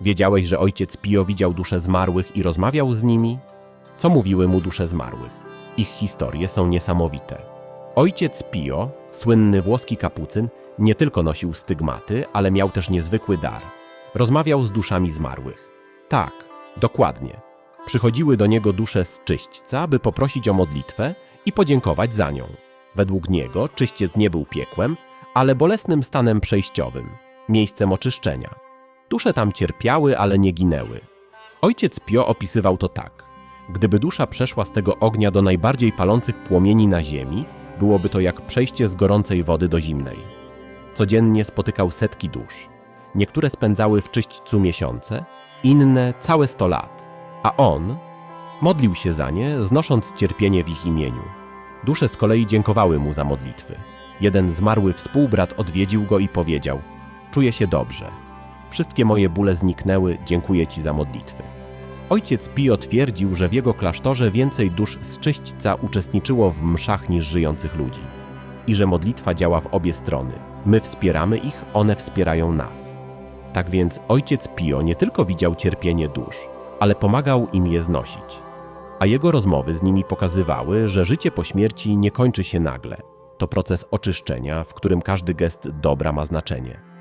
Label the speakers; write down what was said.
Speaker 1: Wiedziałeś, że ojciec Pio widział dusze zmarłych i rozmawiał z nimi? Co mówiły mu dusze zmarłych? Ich historie są niesamowite. Ojciec Pio, słynny włoski kapucyn, nie tylko nosił stygmaty, ale miał też niezwykły dar. Rozmawiał z duszami zmarłych. Tak, dokładnie. Przychodziły do niego dusze z czyśćca, by poprosić o modlitwę i podziękować za nią. Według niego czyściec nie był piekłem, ale bolesnym stanem przejściowym, miejscem oczyszczenia. Dusze tam cierpiały, ale nie ginęły. Ojciec Pio opisywał to tak. Gdyby dusza przeszła z tego ognia do najbardziej palących płomieni na ziemi, byłoby to jak przejście z gorącej wody do zimnej. Codziennie spotykał setki dusz. Niektóre spędzały w czyśćcu miesiące, inne całe sto lat. A on modlił się za nie, znosząc cierpienie w ich imieniu. Dusze z kolei dziękowały mu za modlitwy. Jeden zmarły współbrat odwiedził go i powiedział: Czuję się dobrze. Wszystkie moje bóle zniknęły, dziękuję ci za modlitwy. Ojciec Pio twierdził, że w jego klasztorze więcej dusz z czyśćca uczestniczyło w mszach niż żyjących ludzi. I że modlitwa działa w obie strony. My wspieramy ich, one wspierają nas. Tak więc ojciec Pio nie tylko widział cierpienie dusz, ale pomagał im je znosić. A jego rozmowy z nimi pokazywały, że życie po śmierci nie kończy się nagle. To proces oczyszczenia, w którym każdy gest dobra ma znaczenie.